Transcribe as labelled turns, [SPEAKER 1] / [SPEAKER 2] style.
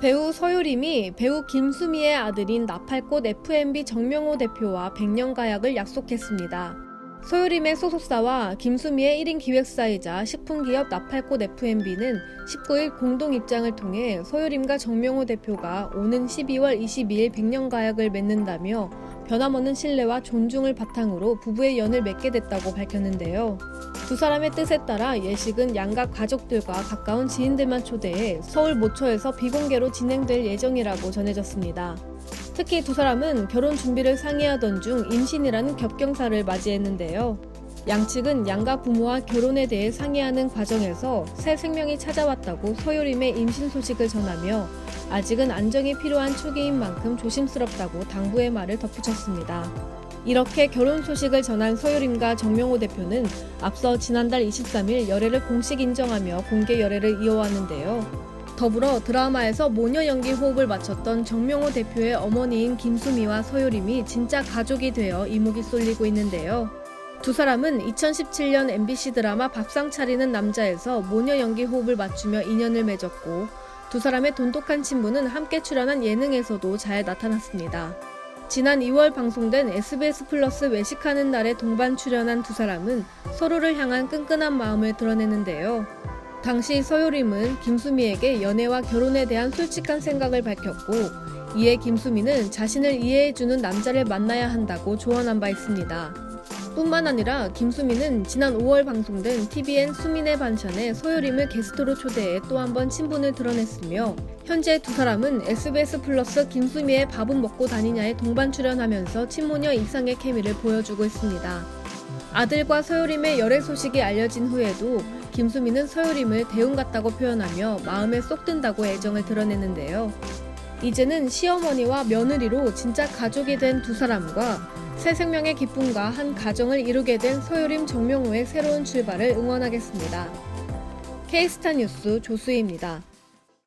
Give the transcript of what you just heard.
[SPEAKER 1] 배우 서유림이 배우 김수미의 아들인 나팔꽃 FMB 정명호 대표와 백년 가약을 약속했습니다. 서유림의 소속사와 김수미의 1인 기획사이자 식품기업 나팔꽃 FMB는 19일 공동 입장을 통해 서유림과 정명호 대표가 오는 12월 22일 백년 가약을 맺는다며 변함없는 신뢰와 존중을 바탕으로 부부의 연을 맺게 됐다고 밝혔는데요. 두 사람의 뜻에 따라 예식은 양가 가족들과 가까운 지인들만 초대해 서울 모처에서 비공개로 진행될 예정이라고 전해졌습니다. 특히 두 사람은 결혼 준비를 상의하던 중 임신이라는 겹경사를 맞이했는데요. 양측은 양가 부모와 결혼에 대해 상의하는 과정에서 새 생명이 찾아왔다고 서유림의 임신 소식을 전하며 아직은 안정이 필요한 초기인 만큼 조심스럽다고 당부의 말을 덧붙였습니다. 이렇게 결혼 소식을 전한 서유림과 정명호 대표는 앞서 지난달 23일 열애를 공식 인정하며 공개 열애를 이어왔는데요. 더불어 드라마에서 모녀 연기 호흡을 마쳤던 정명호 대표의 어머니인 김수미와 서유림이 진짜 가족이 되어 이목이 쏠리고 있는데요. 두 사람은 2017년 MBC 드라마 밥상 차리는 남자에서 모녀 연기 호흡을 맞추며 인연을 맺었고 두 사람의 돈독한 친분은 함께 출연한 예능에서도 잘 나타났습니다. 지난 2월 방송된 SBS 플러스 외식하는 날에 동반 출연한 두 사람은 서로를 향한 끈끈한 마음을 드러내는데요. 당시 서유림은 김수미에게 연애와 결혼에 대한 솔직한 생각을 밝혔고 이에 김수미는 자신을 이해해주는 남자를 만나야 한다고 조언한 바 있습니다. 뿐만 아니라 김수미는 지난 5월 방송된 TVN 수민의 반찬에 서유림을 게스트로 초대해 또 한 번 친분을 드러냈으며 현재 두 사람은 SBS 플러스 김수미의 밥은 먹고 다니냐에 동반 출연하면서 친모녀 이상의 케미를 보여주고 있습니다. 아들과 서유림의 열애 소식이 알려진 후에도 김수미는 서유림을 대웅 같다고 표현하며 마음에 쏙 든다고 애정을 드러냈는데요. 이제는 시어머니와 며느리로 진짜 가족이 된 두 사람과 새 생명의 기쁨과 한 가정을 이루게 된 서유림 정명호의 새로운 출발을 응원하겠습니다. 케이스타 뉴스 조수희입니다.